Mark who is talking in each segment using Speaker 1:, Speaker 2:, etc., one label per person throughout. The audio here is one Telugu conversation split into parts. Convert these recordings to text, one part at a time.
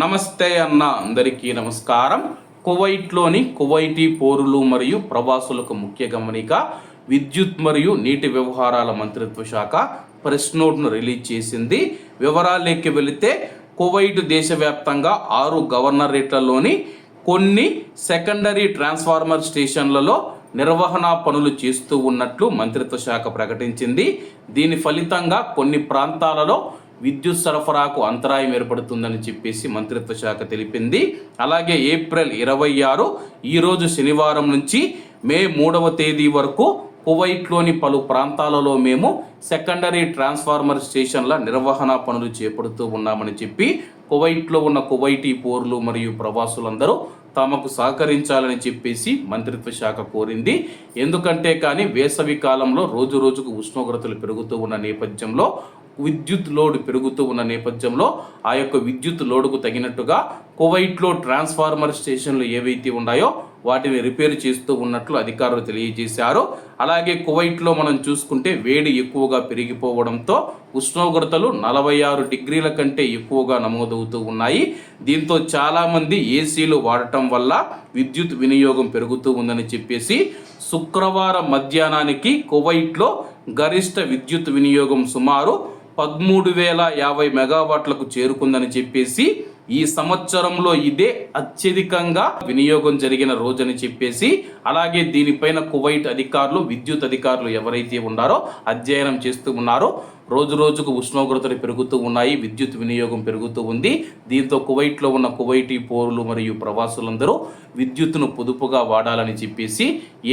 Speaker 1: నమస్తే అన్న అందరికీ నమస్కారం. కువైట్లోని కువైటీ పోరులు మరియు ప్రవాసులకు ముఖ్య గమనిక విద్యుత్ మరియు నీటి వ్యవహారాల మంత్రిత్వ శాఖ ప్రెస్ నోట్ను రిలీజ్ చేసింది. వివరాలకి వెళితే కువైట్ దేశవ్యాప్తంగా ఆరు గవర్నరేట్లలోని కొన్ని సెకండరీ ట్రాన్స్ఫార్మర్ స్టేషన్లలో నిర్వహణ పనులు చేస్తూ ఉన్నట్లు మంత్రిత్వ శాఖ ప్రకటించింది. దీని ఫలితంగా కొన్ని ప్రాంతాలలో విద్యుత్ సరఫరాకు అంతరాయం ఏర్పడుతుందని చెప్పేసి మంత్రిత్వ శాఖ తెలిపింది. అలాగే ఏప్రిల్ ఇరవై ఆరు ఈరోజు శనివారం నుంచి మే మూడవ తేదీ వరకు కువైట్లోని పలు ప్రాంతాలలో మేము సెకండరీ ట్రాన్స్ఫార్మర్ స్టేషన్ల నిర్వహణ పనులు చేపడుతూ ఉన్నామని చెప్పి కువైట్లో ఉన్న కువైటీ పోర్లు మరియు ప్రవాసులందరూ తమకు సహకరించాలని చెప్పేసి మంత్రిత్వ శాఖ కోరింది. ఎందుకంటే కానీ వేసవి కాలంలో రోజు రోజుకు ఉష్ణోగ్రతలు పెరుగుతూ ఉన్న నేపథ్యంలో విద్యుత్ లోడ్ పెరుగుతూ ఉన్న నేపథ్యంలో ఆ యొక్క విద్యుత్ లోడుకు తగినట్టుగా కువైట్లో ట్రాన్స్ఫార్మర్ స్టేషన్లు ఏవైతే ఉన్నాయో వాటిని రిపేర్ చేస్తూ ఉన్నట్లు అధికారులు తెలియజేశారు. అలాగే కువైట్లో మనం చూసుకుంటే వేడి ఎక్కువగా పెరిగిపోవడంతో ఉష్ణోగ్రతలు నలభై ఆరు డిగ్రీల కంటే ఎక్కువగా నమోదవుతూ ఉన్నాయి. దీంతో చాలామంది ఏసీలు వాడటం వల్ల విద్యుత్ వినియోగం పెరుగుతూ ఉందని చెప్పేసి శుక్రవారం మధ్యాహ్నానికి కువైట్లో గరిష్ట విద్యుత్ వినియోగం సుమారు పదమూడు వేల యాభై మెగావాట్లకు చేరుకుందని చెప్పేసి ఈ సంవత్సరంలో ఇదే అత్యధికంగా వినియోగం జరిగిన రోజని చెప్పేసి అలాగే దీనిపైన కువైట్ అధికారులు విద్యుత్ అధికారులు ఎవరైతే ఉన్నారో అధ్యయనం చేస్తూ ఉన్నారో రోజు రోజుకు ఉష్ణోగ్రతలు పెరుగుతూ ఉన్నాయి విద్యుత్ వినియోగం పెరుగుతూ ఉంది. దీంతో కువైట్లో ఉన్న కువైటీ పౌరులు మరియు ప్రవాసులందరూ విద్యుత్తును పొదుపుగా వాడాలని చెప్పేసి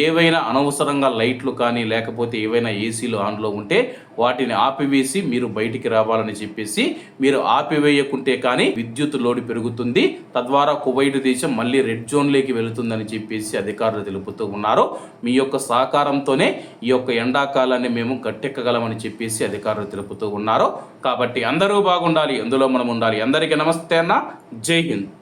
Speaker 1: ఏవైనా అనవసరంగా లైట్లు కానీ లేకపోతే ఏవైనా ఏసీలు ఆన్లో ఉంటే వాటిని ఆపివేసి మీరు బయటికి రావాలని చెప్పేసి మీరు ఆపివేయకుంటే కానీ విద్యుత్ లోడ్ పెరుగుతుంది. తద్వారా కువైట్ దేశం మళ్ళీ రెడ్ జోన్లోకి వెళుతుందని చెప్పేసి అధికారులు తెలుపుతూ ఉన్నారు. మీ యొక్క సహకారంతోనే ఈ యొక్క ఎండాకాలాన్ని మేము గట్టెక్కగలమని చెప్పేసి అధికారులు తెలుపుతూ ఉన్నారు కాబట్టి అందరూ బాగుండాలి అందులో మనం ఉండాలి అందరికీ నమస్తే అన్న. జై హింద్.